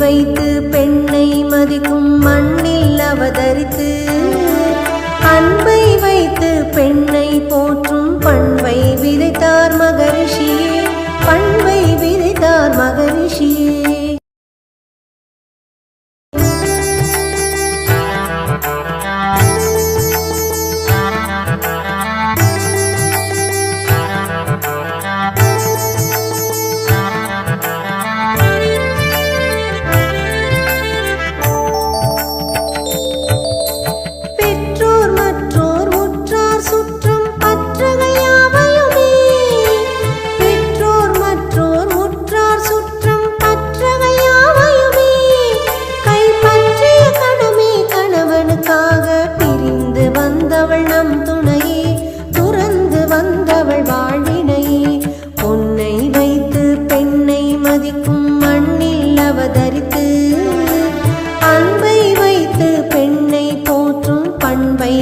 deitar. மதிக்கும் மண்ணில் அவதரித்து அன்பை வைத்து பெண்ணை போற்றும் பண்பை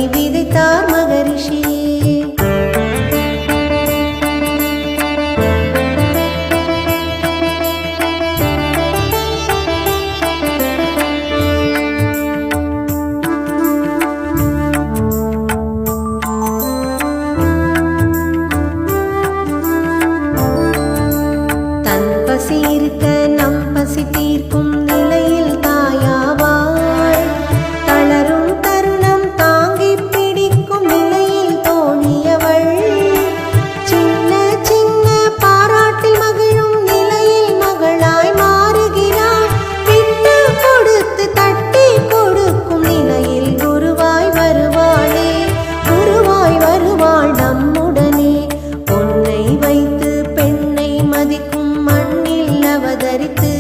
பறித்து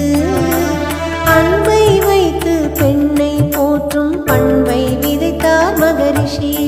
அன்பை வைத்து பெண்ணை போற்றும் பண்பை விதைத்தார் மகரிஷி.